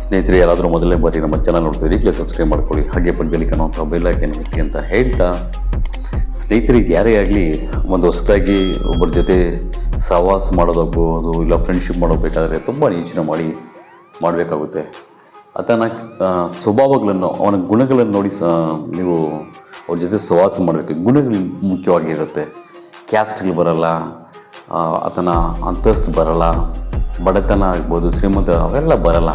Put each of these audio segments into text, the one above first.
ಸ್ನೇಹಿತರೆ, ಯಾರಾದರೂ ಮೊದಲನೇ ಬಾರಿ ನಮ್ಮ ಚಾನಲ್ ನೋಡ್ತೀವಿ ಪ್ಲೇ ಸಬ್ಸ್ಕ್ರೈಬ್ ಮಾಡ್ಕೊಳ್ಳಿ. ಹಾಗೆ ಪಕ್ಕದಲ್ಲಿ ಕಾಣುವಂಥ ಬೆಲ್ ಐಕನ್ ಒತ್ತಿ ಅಂತ ಹೇಳ್ತಾ ಸ್ನೇಹಿತರಿಗೆ ಯಾರೇ ಆಗಲಿ, ಒಂದು ಹೊಸದಾಗಿ ಒಬ್ಬರ ಜೊತೆ ಸಹವಾಸ ಮಾಡೋದಾಗ್ಬೋದು, ಇಲ್ಲ ಫ್ರೆಂಡ್ಶಿಪ್ ಮಾಡೋಬೇಕಾದ್ರೆ ತುಂಬ ಯೋಚನೆ ಮಾಡಿ, ಮಾಡಬೇಕಾಗುತ್ತೆ. ಆತನ ಸ್ವಭಾವಗಳನ್ನು, ಅವನ ಗುಣಗಳನ್ನು ನೋಡಿ ಸ, ನೀವು ಅವ್ರ ಜೊತೆ ಸಹವಾಸ ಮಾಡಬೇಕು. ಗುಣಗಳು ಮುಖ್ಯವಾಗಿರುತ್ತೆ. ಕ್ಯಾಸ್ಟ್ಗಳು ಬರಲ್ಲ ಆತನ ಅಂತಸ್ತು ಬರಲ್ಲ. ಬಡತನ ಆಗ್ಬೋದು, ಶ್ರೀಮಂತ ಅವೆಲ್ಲ ಬರಲ್ಲ.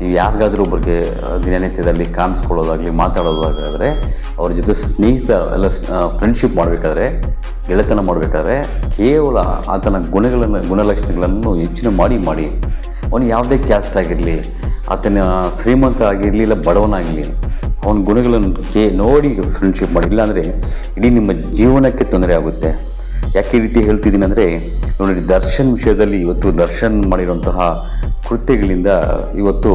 ನೀವು ಯಾರಿಗಾದ್ರೂ ಒಬ್ಬರಿಗೆ ದಿನನಿತ್ಯದಲ್ಲಿ ಕಾಣಿಸ್ಕೊಳ್ಳೋದಾಗಲಿ ಮಾತಾಡೋದಾಗಾದರೆ ಅವ್ರ ಜೊತೆ ಸ್ನೇಹಿತ ಎಲ್ಲ ಫ್ರೆಂಡ್ಶಿಪ್ ಮಾಡಬೇಕಾದ್ರೆ, ಗೆಳೆತನ ಮಾಡಬೇಕಾದ್ರೆ, ಕೇವಲ ಆತನ ಗುಣಗಳನ್ನು, ಗುಣಲಕ್ಷಣಗಳನ್ನು ಹೆಚ್ಚಿನ ಮಾಡಿ ಮಾಡಿ, ಅವನು ಯಾವುದೇ ಕ್ಯಾಸ್ಟ್ ಆಗಿರಲಿ, ಆತನ ಶ್ರೀಮಂತ ಆಗಿರಲಿ, ಇಲ್ಲ ಬಡವನಾಗಲಿ ಅವನ ಗುಣಗಳನ್ನು ಕೇ, ನೋಡಿ ಫ್ರೆಂಡ್ಶಿಪ್ ಮಾಡಿ. ಇಲ್ಲಾಂದರೆ ಇಡೀ ನಿಮ್ಮ ಜೀವನಕ್ಕೆ ತೊಂದರೆ ಆಗುತ್ತೆ. ಯಾಕೆ ರೀತಿ ಹೇಳ್ತಿದ್ದೀನಿ ಅಂದರೆ ನೋಡಿ ದರ್ಶನ್ ವಿಷಯದಲ್ಲಿ ಇವತ್ತು ದರ್ಶನ್ ಮಾಡಿರುವಂತಹ ಕೃತ್ಯಗಳಿಂದ ಇವತ್ತು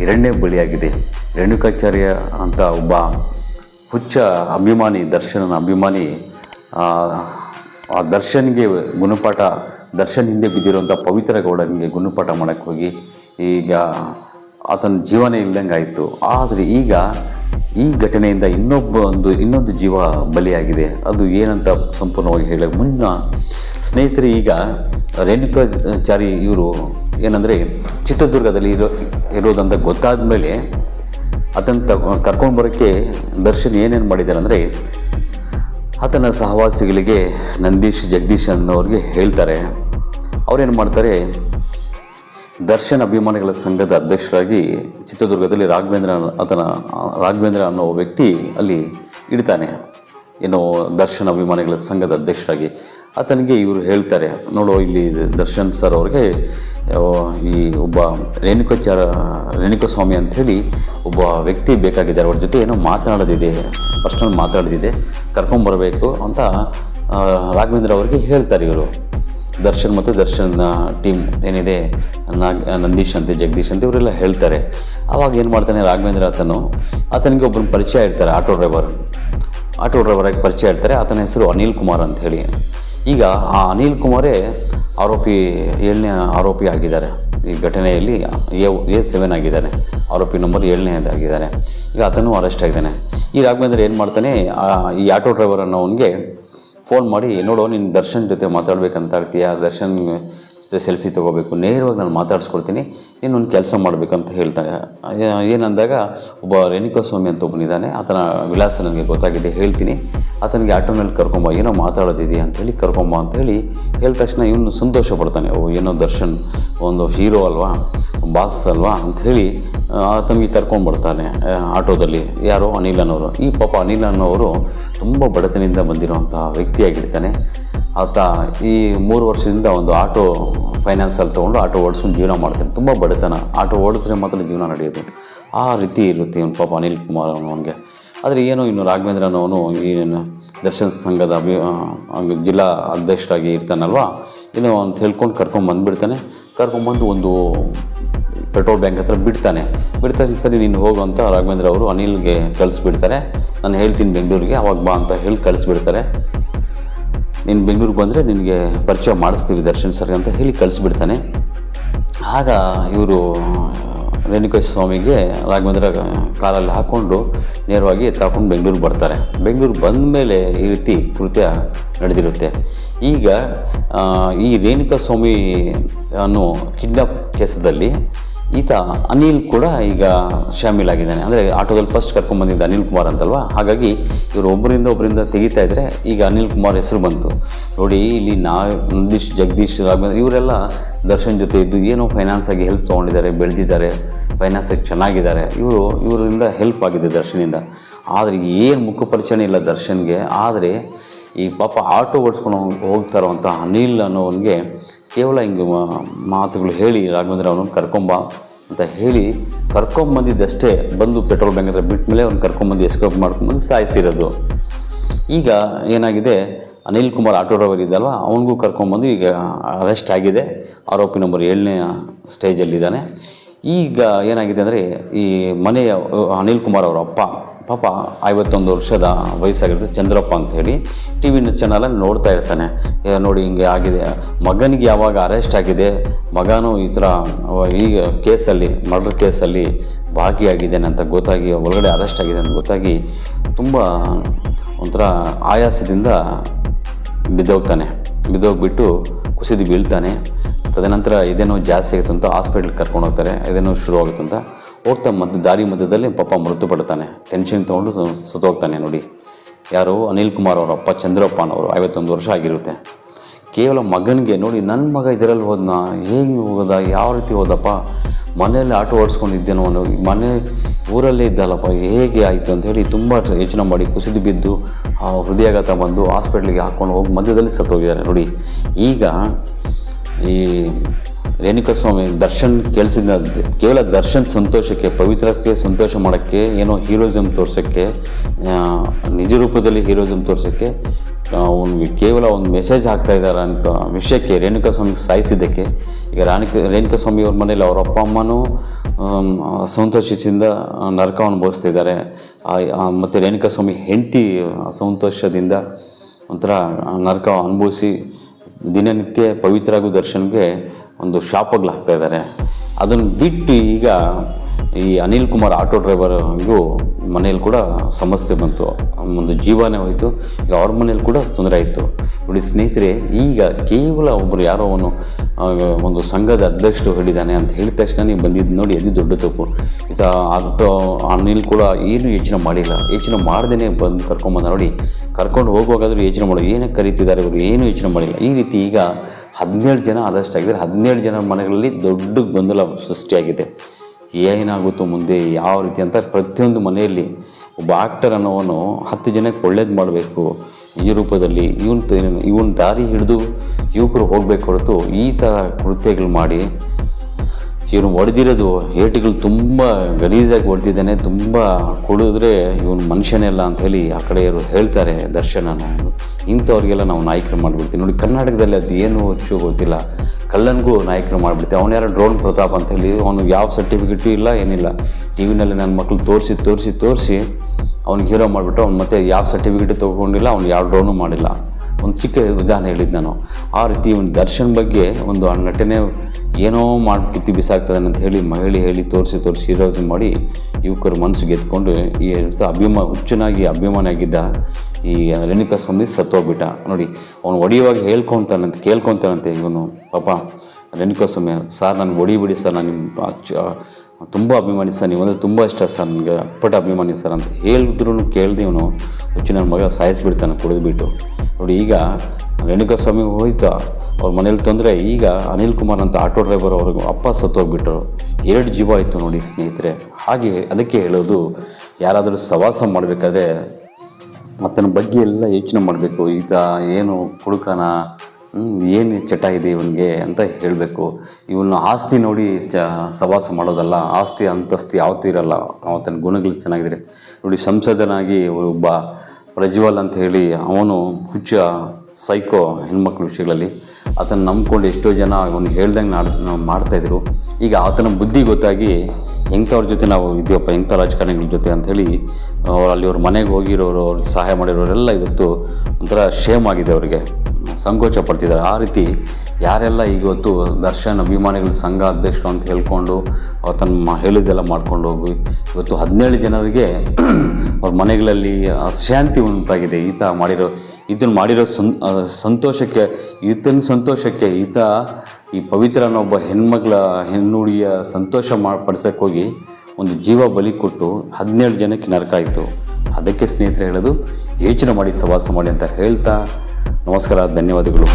ಎರಡನೇ ಬಳಿಯಾಗಿದೆ ರೇಣುಕಾಚಾರ್ಯ ಅಂತ ಒಬ್ಬ ಹುಚ್ಚ ಅಭಿಮಾನಿ ದರ್ಶನನ ಅಭಿಮಾನಿ ಆ, ದರ್ಶನ್ಗೆ ಗುಣಪಾಠ ದರ್ಶನ್ ಹಿಂದೆ ಬಿದ್ದಿರುವಂಥ ಪವಿತ್ರ ಗೌಡನಿಗೆ ಗುಣಪಾಠ ಮಾಡೋಕ್ಕೆ ಹೋಗಿ ಈಗ ಆತನ ಜೀವನ ಇಲ್ದಂಗೆ ಆಯಿತು ಆದರೆ ಈಗ ಈ ಘಟನೆಯಿಂದ ಇನ್ನೊಬ್ಬ ಒಂದು, ಇನ್ನೊಂದು ಜೀವ ಬಲಿಯಾಗಿದೆ. ಅದು ಏನಂತ ಸಂಪೂರ್ಣವಾಗಿ ಹೇಳ ಮುನ್ನ ಸ್ನೇಹಿತರೆ ಈಗ ರೇಣುಕಾಚಾರಿ ಇವರು ಏನಂದರೆ ಚಿತ್ರದುರ್ಗದಲ್ಲಿ ಇರೋ, ಇರೋದಂತ ಗೊತ್ತಾದ ಮೇಲೆ ಅದನ್ನು ತ ಕರ್ಕೊಂಡು ಬರೋಕ್ಕೆ ದರ್ಶನ್ ಏನೇನು ಮಾಡಿದ್ದಾರೆ ಅಂದರೆ ಆತನ ಸಹವಾಸಿಗಳಿಗೆ ನಂದೀಶ್, ಜಗದೀಶ್ ಅನ್ನೋರಿಗೆ ಹೇಳ್ತಾರೆ. ಅವ್ರೇನು ಮಾಡ್ತಾರೆ ದರ್ಶನ್ ಅಭಿಮಾನಿಗಳ ಸಂಘದ ಅಧ್ಯಕ್ಷರಾಗಿ ಚಿತ್ರದುರ್ಗದಲ್ಲಿ ರಾಘವೇಂದ್ರ ಆತನ, ರಾಘವೇಂದ್ರ ಅನ್ನೋ ವ್ಯಕ್ತಿ ಅಲ್ಲಿ ಇಡ್ತಾನೆ ಏನೋ ದರ್ಶನ್ ಅಭಿಮಾನಿಗಳ ಸಂಘದ ಅಧ್ಯಕ್ಷರಾಗಿ. ಆತನಿಗೆ ಇವರು ಹೇಳ್ತಾರೆ, ನೋಡು ಇಲ್ಲಿ ದರ್ಶನ್ ಸರ್ ಅವ್ರಿಗೆ ಈ ಒಬ್ಬ ರೇಣುಕಾಚಾರ, ರೇಣುಕಸ್ವಾಮಿ ಅಂಥೇಳಿ ಒಬ್ಬ ವ್ಯಕ್ತಿ ಬೇಕಾಗಿದ್ದಾರೆ. ಅವ್ರ ಜೊತೆ ಏನೋ ಮಾತನಾಡೋದಿದೆ ಪರ್ಸ್ನಲ್ ಮಾತಾಡೋದಿದೆ ಕರ್ಕೊಂಬರಬೇಕು ಅಂತ ರಾಘವೇಂದ್ರ ಅವರಿಗೆ ಹೇಳ್ತಾರೆ ಇವರು. ದರ್ಶನ್ ಮತ್ತು ದರ್ಶನ್ ಟೀಮ್ ಏನಿದೆ, ನಾಗ್, ನಂದೀಶ್ ಅಂತೆ, ಜಗದೀಶ್ ಅಂತ, ಇವರೆಲ್ಲ ಹೇಳ್ತಾರೆ. ಆವಾಗ ಏನು ಮಾಡ್ತಾನೆ ರಾಘವೇಂದ್ರ ಆತನು, ಆತನಿಗೆ ಒಬ್ಬನ ಪರಿಚಯ ಇರ್ತಾರೆ, ಆಟೋ ಡ್ರೈವರ್. ಆಟೋ ಡ್ರೈವರಾಗಿ ಪರಿಚಯ ಇರ್ತಾರೆ, ಆತನ ಹೆಸರು ಅನಿಲ್ ಕುಮಾರ್ ಅಂತ ಹೇಳಿ. ಈಗ ಆ ಅನಿಲ್ ಕುಮಾರೇ ಆರೋಪಿ, ಏಳನೇ ಆರೋಪಿ ಆಗಿದ್ದಾರೆ. ಈ ಘಟನೆಯಲ್ಲಿ ಎ ಎ ಸೆವೆನ್ ಆಗಿದ್ದಾನೆ. ಆರೋಪಿ ನಂಬರ್ ಏಳನೇದಾಗಿದ್ದಾರೆ ಈಗ ಆತನು ಅರೆಸ್ಟ್ ಆಗಿದ್ದಾನೆ. ಈ ರಾಘವೇಂದ್ರ ಏನು ಮಾಡ್ತಾನೆ ಈ ಆಟೋ ಡ್ರೈವರ್ ಅನ್ನೋವನಿಗೆ ಫೋನ್ ಮಾಡಿ, ನೋಡು, ನೀನು ದರ್ಶನ್ ಜೊತೆ ಮಾತಾಡ್ಬೇಕಂತ ಇರ್ತೀಯ ದರ್ಶನ್ ಜೊತೆ ಸೆಲ್ಫಿ ತೊಗೋಬೇಕು. ನೇರವಾಗಿ ನಾನು ಮಾತಾಡಿಸ್ಕೊಡ್ತೀನಿ. ನೀನು ಒಂದು ಕೆಲಸ ಮಾಡಬೇಕಂತ ಹೇಳ್ತಾನೆ ಏನಂದಾಗ ಒಬ್ಬ ರೇಣುಕಾಸ್ವಾಮಿ ಅಂತ ಒಬ್ಬನಿದ್ದಾನೆ ಆತನ ವಿಳಾಸ ನನಗೆ ಗೊತ್ತಾಗಿದೆ. ಹೇಳ್ತೀನಿ. ಆತನಿಗೆ ಆಟೋನಲ್ಲಿ ಕರ್ಕೊಂಬ. ಏನೋ ಮಾತಾಡೋದಿದೆಯಾ ಅಂತೇಳಿ ಕರ್ಕೊಂಬ ಅಂತ ಹೇಳಿ ಹೇಳಿದ ತಕ್ಷಣ ಇವನು ಸಂತೋಷ ಪಡ್ತಾನೆ. ಓ, ಏನೋ ದರ್ಶನ್ ಒಂದು ಹೀರೋ ಅಲ್ವಾ? ಬಾಸ್ ಅಲ್ವಾ ಅಂಥೇಳಿ ಆತನಿಗೆ ಕರ್ಕೊಂಡ್ಬರ್ತಾನೆ ಆಟೋದಲ್ಲಿ. ಯಾರೋ ಅನಿಲ್ ಅನ್ನೋರು ಈ ಪಾಪ ಅನಿಲ್ ಅನ್ನೋರು ತುಂಬ ಬಡತನದಿಂದ ಬಂದಿರುವಂತಹ ವ್ಯಕ್ತಿಯಾಗಿರ್ತಾನೆ. ಆತ ಈ ಮೂರು ವರ್ಷದಿಂದ ಒಂದು ಆಟೋ ಫೈನಾನ್ಸಲ್ಲಿ ತೊಗೊಂಡು ಆಟೋ ಓಡಿಸ್ಕೊಂಡು ಜೀವನ ಮಾಡ್ತಾನೆ. ತುಂಬ ಬಡತನ. ಆಟೋ ಓಡಿಸಿದ್ರೆ ಮಾತ್ರ ಜೀವನ ನಡೆಯೋದು. ಆ ರೀತಿ ಇರುತ್ತೆ ಇವನು ಪಾಪ ಅನಿಲ್ ಕುಮಾರ್ ಅವನಿಗೆ ಆದರೆ ಏನು, ಇನ್ನು ರಾಘವೇಂದ್ರ ಅನ್ನೋನು ಈ ದರ್ಶನ್ ಸಂಘದ ಅಭಿ ಜಿಲ್ಲಾ ಅಧ್ಯಕ್ಷರಾಗಿ ಇರ್ತಾನಲ್ವ? ಏನೋ ಅಂತ ಹೇಳ್ಕೊಂಡು ಕರ್ಕೊಂಡು ಬಂದುಬಿಡ್ತಾನೆ. ಕರ್ಕೊಂಬಂದು ಒಂದು ಪೆಟ್ರೋಲ್ ಬ್ಯಾಂಕ್ ಹತ್ರ ಬಿಡ್ತಾನೆ. ಬಿಡ್ತಾನೆ ಸರಿ ನೀನು ಹೋಗು ಅಂತ ರಾಘವೇಂದ್ರ ಅವರು ಅನಿಲ್ಗೆ ಕಳಿಸ್ಬಿಡ್ತಾರೆ. ನಾನು ಹೇಳ್ತೀನಿ ಬೆಂಗಳೂರಿಗೆ, ಅವಾಗ ಬಾ ಅಂತ ಹೇಳಿ ಕಳಿಸ್ಬಿಡ್ತಾರೆ. ನೀನು ಬೆಂಗಳೂರಿಗೆ ಬಂದರೆ ನಿನಗೆ ಪರಿಚಯ ಮಾಡಿಸ್ತೀವಿ ದರ್ಶನ್ ಸರ್ ಅಂತ ಹೇಳಿ ಕಳಿಸ್ಬಿಡ್ತಾನೆ. ಆಗ ಇವರು ರೇಣುಕೇಶ್ ಸ್ವಾಮಿಗೆ ರಾಘವೇಂದ್ರ ಕಾರಲ್ಲಿ ಹಾಕ್ಕೊಂಡು ನೇರವಾಗಿ ತಗೊಂಡು ಬೆಂಗಳೂರಿಗೆ ಬರ್ತಾರೆ. ಬೆಂಗಳೂರು ಬಂದ ಮೇಲೆ ಈ ರೀತಿ ಕೃತ್ಯ ನಡೆದಿರುತ್ತೆ. ಈಗ ಈ ರೇಣುಕಾ ಸ್ವಾಮಿ ಅನ್ನೋ ಕಿಡ್ನಾಪ್ ಕೇಸದಲ್ಲಿ ಈತ ಅನಿಲ್ ಕೂಡ ಈಗ ಶಾಮೀಲಾಗಿದ್ದಾನೆ. ಅಂದರೆ ಆಟೋದಲ್ಲಿ ಫಸ್ಟ್ ಕರ್ಕೊಂಡ್ಬಂದಿದ್ದ ಅನಿಲ್ ಕುಮಾರ್ ಅಂತಲ್ವ? ಹಾಗಾಗಿ ಇವರು ಒಬ್ಬರಿಂದ ಒಬ್ಬರಿಂದ ತೆಗಿತಾ ಇದ್ದರೆ ಈಗ ಅನಿಲ್ ಕುಮಾರ್ ಹೆಸರು ಬಂತು. ನೋಡಿ, ಇಲ್ಲಿ ನಾ ನಂದೀಶ್, ಜಗದೀಶ್ ರಾಘವೇಂದ್ರ ಇವರೆಲ್ಲ ದರ್ಶನ್ ಜೊತೆ ಇದ್ದು ಏನೋ ಫೈನಾನ್ಸ್ ಆಗಿ ಹೆಲ್ಪ್ ತೊಗೊಂಡಿದ್ದಾರೆ, ಬೆಳೆದಿದ್ದಾರೆ ಫೈನಾನ್ಸಾಗಿ ಚೆನ್ನಾಗಿದ್ದಾರೆ. ಇವರು, ಇವರಿಂದ ಹೆಲ್ಪ್ ಆಗಿದೆ ದರ್ಶನಿಂದ. ಆದರೆ ಏನು ಮುಖ ಪರಿಚಯನೇ ಇಲ್ಲ ದರ್ಶನ್ಗೆ. ಆದರೆ ಈ ಪಾಪ ಆಟೋ ಓಡಿಸ್ಕೊಂಡು ಹೋಗ್ತಾ ಇರೋವಂಥ ಅನಿಲ್ ಅನ್ನೋವನಿಗೆ ಕೇವಲ ಹಿಂಗೆ ಮಾತುಗಳು ಹೇಳಿ ರಾಘವೇಂದ್ರ ಅವನು ಕರ್ಕೊಂಬ. ಅಂತ ಹೇಳಿ ಕರ್ಕೊಂಬಂದಿದ್ದಷ್ಟೇ ಬಂದು ಪೆಟ್ರೋಲ್ ಬ್ಯಾಂಕ್ ಹತ್ರ ಬಿಟ್ಟ ಮೇಲೆ ಅವ್ನು ಕರ್ಕೊಂಬಂದು ಎಸ್ಕೇಪ್ ಮಾಡ್ಕೊಂಬಂದು ಸಾಯಿಸಿರೋದು. ಈಗ ಏನಾಗಿದೆ, ಅನಿಲ್ ಕುಮಾರ್ ಆಟೋ ಡ್ರೈವರ್ ಇದ್ದಲ್ವ, ಅವನಿಗೂ ಕರ್ಕೊಂಬಂದು ಈಗ ಅರೆಸ್ಟ್ ಆಗಿದೆ. ಆರೋಪಿ ನಂಬರ್ ಏಳನೇ ಸ್ಟೇಜಲ್ಲಿದ್ದಾನೆ ಈಗ ಏನಾಗಿದೆ ಅಂದರೆ ಈ ಮನೆಯ, ಅನಿಲ್ ಕುಮಾರ್ ಅವರ ಅಪ್ಪ ಪಾಪ ಐವತ್ತೊಂದು ವರ್ಷದ ವಯಸ್ಸಾಗಿರುತ್ತೆ ಚಂದ್ರಪ್ಪ ಅಂತ ಹೇಳಿ ಟಿ ವಿ ಚಾನಲಲ್ಲಿ ನೋಡ್ತಾ ಇರ್ತಾನೆ. ನೋಡಿ ಹಿಂಗೆ ಆಗಿದೆ. ಮಗನಿಗೆ ಯಾವಾಗ ಅರೆಸ್ಟ್ ಆಗಿದೆ? ಮಗನೂ ಈ ಥರ ಈಗ ಕೇಸಲ್ಲಿ ಮರ್ಡರ್ ಕೇಸಲ್ಲಿ ಭಾಗಿಯಾಗಿದ್ದೇನೆ ಅಂತ ಗೊತ್ತಾಗಿ, ಒಳಗಡೆ ಅರೆಸ್ಟ್ ಆಗಿದೆ ಅಂತ ಗೊತ್ತಾಗಿ ತುಂಬ ಒಂಥರ ಆಯಾಸದಿಂದ ಬಿದ್ದೋಗ್ತಾನೆ. ಬಿದ್ದೋಗ್ಬಿಟ್ಟು ಕುಸಿದು ಬೀಳ್ತಾನೆ. ತದನಂತರ ಇದೇನೋ ಜಾಸ್ತಿ ಆಯಿತು ಅಂತ ಹಾಸ್ಪಿಟ್ಲಿಗೆ ಕರ್ಕೊಂಡು ಹೋಗ್ತಾರೆ. ಇದೇನೋ ಶುರು ಆಗುತ್ತೆ ಅಂತ ಹೋಗ್ತಾ ಮಧ್ಯ ದಾರಿ ಮಧ್ಯದಲ್ಲಿ ಪಾಪ ಮೃತಪಡ್ತಾನೆ. ಟೆನ್ಷನ್ ತೊಗೊಂಡು ಸತ್ತೋಗ್ತಾನೆ ನೋಡಿ. ಯಾರು ಅನಿಲ್ ಕುಮಾರ್ ಅವರ ಅಪ್ಪ ಚಂದ್ರಪ್ಪನವರು ಐವತ್ತೊಂದು ವರ್ಷ ಆಗಿರುತ್ತೆ. ಕೇವಲ ಮಗನಿಗೆ ನೋಡಿ ನನ್ನ ಮಗ ಇದರಲ್ಲಿ ಹೋದ್ನ? ಹೇಗೆ ಹೋದ? ಯಾವ ರೀತಿ ಹೋದಪ್ಪ? ಮನೆಯಲ್ಲಿ ಆಟೋ ಓಡಿಸ್ಕೊಂಡಿದ್ದೇನೋ ಅನ್ನೋ ಮನೆ ಊರಲ್ಲೇ ಇದ್ದಲ್ಲಪ್ಪ? ಹೇಗೆ ಆಯಿತು? ಅಂತ ಹೇಳಿ ತುಂಬ ಯೋಚನೆ ಮಾಡಿ ಕುಸಿದು ಬಿದ್ದು ಹೃದಯಾಘಾತ ಬಂದು ಹಾಸ್ಪಿಟ್ಲಿಗೆ ಹಾಕ್ಕೊಂಡು ಹೋಗಿ ಮಧ್ಯದಲ್ಲಿ ಸತ್ತೋಗಿದ್ದಾರೆ ನೋಡಿ. ಈಗ ಈ ರೇಣುಕಾಸ್ವಾಮಿ ದರ್ಶನ್ ಕೇಳಿಸಿದ ಕೇವಲ ದರ್ಶನ್ ಸಂತೋಷಕ್ಕೆ, ಪವಿತ್ರಕ್ಕೆ ಸಂತೋಷ ಮಾಡೋಕ್ಕೆ, ಏನೋ ಹೀರೋಯಿಸಮ್ ತೋರ್ಸೋಕ್ಕೆ ನಿಜ ರೂಪದಲ್ಲಿ ಹೀರೋಯಿಸಮ್ ತೋರ್ಸೋಕ್ಕೆ ಅವ್ನಿಗೆ ಕೇವಲ ಒಂದು ಮೆಸೇಜ್ ಹಾಕ್ತಾ ಇದ್ದಾರೆ ಅಂತ ವಿಷಯಕ್ಕೆ ರೇಣುಕಾಸ್ವಾಮಿ ಸಾಯಿಸಿದ್ದಕ್ಕೆ, ಈಗ ರಾಣಿಕ ರೇಣುಕಾಸ್ವಾಮಿ ಅವ್ರ ಮನೇಲಿ ಅವ್ರ ಅಪ್ಪ ಅಮ್ಮನೂ ಸಂತೋಷದಿಂದ ನರಕ ಅನುಭವಿಸ್ತಿದ್ದಾರೆ ಮತ್ತು ರೇಣುಕಾಸ್ವಾಮಿ ಹೆಂಡತಿ ಸಂತೋಷದಿಂದ ಒಂಥರ ನರಕ ಅನುಭವಿಸಿ ದಿನನಿತ್ಯ ಪವಿತ್ರ ಹಾಗೂ ದರ್ಶನ್ಗೆ ಒಂದು ಶಾಪಗಳು ಹಾಕ್ತಾ ಇದ್ದಾರೆ ಅದನ್ನು ಬಿಟ್ಟು ಈಗ ಈ ಅನಿಲ್ ಕುಮಾರ್ ಆಟೋ ಡ್ರೈವರ್ಗೂ ಮನೇಲಿ ಕೂಡ ಸಮಸ್ಯೆ ಬಂತು. ಒಂದು ಜೀವನೇ ಹೋಯಿತು. ಈಗ ಅವ್ರ ಮನೇಲಿ ಕೂಡ ತೊಂದರೆ ಆಯಿತು. ನೋಡಿ ಸ್ನೇಹಿತರೆ, ಈಗ ಕೇವಲ ಒಬ್ಬರು ಯಾರೋ ಅವನು ಒಂದು ಸಂಘದ ಅಧ್ಯಕ್ಷರು ಹೇಳಿದ್ದಾನೆ ಅಂತ ಹೇಳಿದ ತಕ್ಷಣ ನೀವು ಬಂದಿದ್ದು ನೋಡಿ ಅದು ದೊಡ್ಡ ತಪ್ಪು. ಈತ ಆಟೋ ಅನಿಲ್ ಕೂಡ ಏನು ಯೋಚನೆ ಮಾಡಿಲ್ಲ. ಯೋಚನೆ ಮಾಡ್ದೇ ಬಂದು ಕರ್ಕೊಂಬಂದ ನೋಡಿ, ಕರ್ಕೊಂಡು ಹೋಗುವಾಗಾದರೂ ಯೋಚನೆ ಮಾಡೋ. ಏನಕ್ಕೆ ಕರೀತಿದ್ದಾರೆ ಇವರು? ಏನು ಯೋಚನೆ ಮಾಡಿಲ್ಲ. ಈ ರೀತಿ ಈಗ ಹದಿನೇಳು ಜನ ಅರೆಸ್ಟ್ ಆಗಿದ್ದಾರೆ ಹದಿನೇಳು ಜನ ಮನೆಗಳಲ್ಲಿ ದೊಡ್ಡ ಗೊಂದಲ ಸೃಷ್ಟಿಯಾಗಿದೆ. ಏನಾಗುತ್ತೋ ಮುಂದೆ, ಯಾವ ರೀತಿ ಅಂತ ಪ್ರತಿಯೊಂದು ಮನೆಯಲ್ಲಿ ಒಬ್ಬ ಆಕ್ಟರ್ ಅನ್ನೋವನು ಹತ್ತು ಜನಕ್ಕೆ ಒಳ್ಳೇದು ಮಾಡಬೇಕು. ಈ ರೂಪದಲ್ಲಿ ಇವನು ಇವನು ದಾರಿ ಹಿಡಿದು ಯುವಕರು ಹೋಗಬೇಕು ಹೊರತು ಈ ಥರ ಕೃತ್ಯಗಳು ಮಾಡಿ ಇವನು ಹೊಡೆದಿರೋದು ಏಟುಗಳು ತುಂಬ ಗಲೀಜಾಗಿ ಹೊಡೆದಿದ್ದಾನೆ, ತುಂಬ ಕುಡಿದ್ರೆ ಇವನು ಮನುಷ್ಯನೇ ಇಲ್ಲ ಅಂತ ಹೇಳಿ ಆ ಕಡೆಯವರು ಹೇಳ್ತಾರೆ ದರ್ಶನನ. ಇಂಥವ್ರಿಗೆಲ್ಲ ನಾವು ನಾಯಕರು ಮಾಡಿಬಿಡ್ತೀವಿ. ನೋಡಿ, ಕರ್ನಾಟಕದಲ್ಲಿ ಅದು ಏನು ಹೆಚ್ಚು ಗೊತ್ತಿಲ್ಲ. ಕಳ್ಳನಿಗೂ ನಾಯಕರು ಮಾಡಿಬಿಡ್ತೀವಿ. ಅವನು ಯಾರೋ ಡ್ರೋನ್ ಪ್ರತಾಪ್ ಅಂತ ಹೇಳಿ, ಅವನು ಯಾವ ಸರ್ಟಿಫಿಕೇಟು ಇಲ್ಲ, ಏನಿಲ್ಲ. ಟಿ ವಿನಲ್ಲಿ ನನ್ನ ಮಕ್ಕಳು ತೋರಿಸಿ ತೋರಿಸಿ ತೋರಿಸಿ ಅವ್ನಿಗೆ ಹೀರೋ ಮಾಡಿಬಿಟ್ಟು ಅವ್ನು ಮತ್ತೆ ಯಾವ ಸರ್ಟಿಫಿಕೇಟು ತೊಗೊಂಡಿಲ್ಲ, ಅವ್ನು ಯಾವ ಡ್ರೋನು ಮಾಡಿಲ್ಲ. ಒಂದು ಚಿಕ್ಕ ಉದಾಹರಣೆ ಹೇಳಿದ್ದು ನಾನು. ಆ ರೀತಿ ಒಂದು ದರ್ಶನ್ ಬಗ್ಗೆ ಒಂದು ಆ ನಟನೆ ಏನೋ ಮಾಡಿ ಕಿತ್ತಿ ಬಿಸಾಕ್ತದಾನೆ ಅಂತ ಹೇಳಿ ಮಹಿಳೆ ಹೇಳಿ ತೋರಿಸಿ ತೋರಿಸಿ ಹೀರೋಸ್ ಮಾಡಿ ಯುವಕರು ಮನಸ್ಸು ಗೆದ್ಕೊಂಡು ಈ ಅಭಿಮಾ, ಹುಚ್ಚನಾಗಿ ಅಭಿಮಾನ ಆಗಿದ್ದ ಈ ರೇಣುಕಾ ಸ್ವಾಮಿ ಸತ್ತೋಗ್ಬಿಟ್ಟ. ನೋಡಿ, ಅವನು ಹೊಡೆಯುವಾಗ ಹೇಳ್ಕೊತಾನಂತೆ, ಕೇಳ್ಕೊತಾನಂತೆ ಇವನು ಪಾಪ, ರೇಣುಕಾ ಸ್ವಾಮಿ, ಸರ್ ನನಗೆ ಒಡಿಬಿಡಿ ಸರ್, ನಾನು ನಿಮ್ಮ ತುಂಬ ಅಭಿಮಾನಿ ಸರ್ ನೀವಂದರೆ ತುಂಬ ಇಷ್ಟ ಸರ್, ನನಗೆ ಅಪ್ಪಟ ಅಭಿಮಾನಿ ಸರ್ ಅಂತ ಹೇಳಿದ್ರು ಕೇಳ್ದೆ ಇವನು. ಹುಚ್ಚು ನನ್ನ ಮಗ ಸಾಯಿಸ್ಬಿಡ್ತಾನೆ, ಕುಡಿದ್ಬಿಟ್ಟು. ನೋಡಿ, ಈಗ ರೇಣುಕಾ ಸ್ವಾಮಿ ಹೋಯ್ತಾ, ಅವ್ರ ಮನೇಲಿ ತೊಂದರೆ, ಈಗ ಅನಿಲ್ ಕುಮಾರ್ ಅಂತ ಆಟೋ ಡ್ರೈವರ್ ಅವ್ರಿಗೆ ಅಪ್ಪ ಸತ್ತೋಗ್ಬಿಟ್ರು. ಎರಡು ಜೀವ ಆಯಿತು ನೋಡಿ ಸ್ನೇಹಿತರೆ. ಹಾಗೆ ಅದಕ್ಕೆ ಹೇಳೋದು, ಯಾರಾದರೂ ಸವಾಸ ಮಾಡಬೇಕಾದ್ರೆ ಆತನ ಬಗ್ಗೆ ಎಲ್ಲ ಯೋಚನೆ ಮಾಡಬೇಕು. ಈತ ಏನು ಕುಡುಕನ ಏನು ಚಟ ಇದೆ ಇವನಿಗೆ ಅಂತ ಹೇಳಬೇಕು. ಇವನ್ನ ಆಸ್ತಿ ನೋಡಿ ಚ, ಸವಾಸ ಮಾಡೋದಲ್ಲ, ಆಸ್ತಿ ಅಂತಸ್ತಿ ಯಾವತ್ತೂ ಇರಲ್ಲ. ಆತನ ಗುಣಗಳು ಚೆನ್ನಾಗಿದ್ರೆ. ನೋಡಿ ಸಂಸದನಾಗಿ ಒಬ್ಬ ಪ್ರಜ್ವಲ್ ಅಂತ ಹೇಳಿ ಅವನು ಹುಚ್ಚ ಸೈಕೋ ಹೆಣ್ಮಕ್ಳ ವಿಷಯಗಳಲ್ಲಿ ಆತನ ನಂಬ್ಕೊಂಡು ಎಷ್ಟೋ ಜನ ಅವನು ಹೇಳ್ದಂಗೆ ನಾವು ಮಾಡ್ತಾಯಿದ್ರು ಈಗ ಆತನ ಬುದ್ಧಿ ಗೊತ್ತಾಗಿ ಎಂಥವ್ರ ಜೊತೆ ನಾವು ಇದೆಯಪ್ಪ ಎಂಥ ರಾಜಕಾರಣಿಗಳ ಜೊತೆ ಅಂಥೇಳಿ ಅವ್ರು ಅಲ್ಲಿ ಅವ್ರ ಮನೆಗೆ ಹೋಗಿರೋರು ಅವ್ರಿಗೆ ಸಹಾಯ ಮಾಡಿರೋರೆಲ್ಲ ಇವತ್ತು ಒಂಥರ ಶೇಮ್ ಆಗಿದೆ ಅವರಿಗೆ. ಸಂಕೋಚ ಪಡ್ತಿದ್ದಾರೆ. ಆ ರೀತಿ ಯಾರೆಲ್ಲ ಇವತ್ತು ದರ್ಶನ್ ಅಭಿಮಾನಿಗಳ ಸಂಘ ಅಧ್ಯಕ್ಷರು ಅಂತ ಹೇಳ್ಕೊಂಡು ಮ ಹೇಳಿದ್ದೆಲ್ಲ ಮಾಡ್ಕೊಂಡು ಹೋಗಿ, ಇವತ್ತು ಹದಿನೇಳು ಜನರಿಗೆ ಅವ್ರ ಮನೆಗಳಲ್ಲಿ ಅಶಾಂತಿ ಉಂಟಾಗಿದೆ. ಈತ ಮಾಡಿರೋ ಇದನ್ನು ಮಾಡಿರೋ ಸಂತೋಷಕ್ಕೆ, ಈತನ ಸಂತೋಷಕ್ಕೆ ಈತ ಈ ಪವಿತ್ರ ಅನ್ನೋ ಒಬ್ಬ ಹೆಣ್ಮಗಳ, ಹೆಣ್ಣುಡಿಯ ಸಂತೋಷ ಮಾ ಪಡಿಸೋಕೆ ಹೋಗಿ ಒಂದು ಜೀವ ಬಲಿ ಕೊಟ್ಟು ಹದಿನೇಳು ಜನಕ್ಕೆ ನರಕ ಆಯಿತು. ಅದಕ್ಕೆ ಸ್ನೇಹಿತರು ಹೇಳೋದು, ಯೋಚನೆ ಮಾಡಿ, ಸವಾಸ ಮಾಡಿ ಅಂತ ಹೇಳ್ತಾ ನಮಸ್ಕಾರ, ಧನ್ಯವಾದಗಳು.